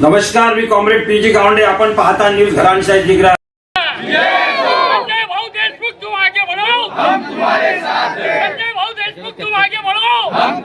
नमस्कार, मी comrade P G Gawande. आपण पाहता न्यूज़ घरांशाही जिग्रा. देशमुख तुम आगे बढ़ो हम तुम्हारे साथ हैं संजय भाऊ देशमुख तुम आगे बढ़ो हम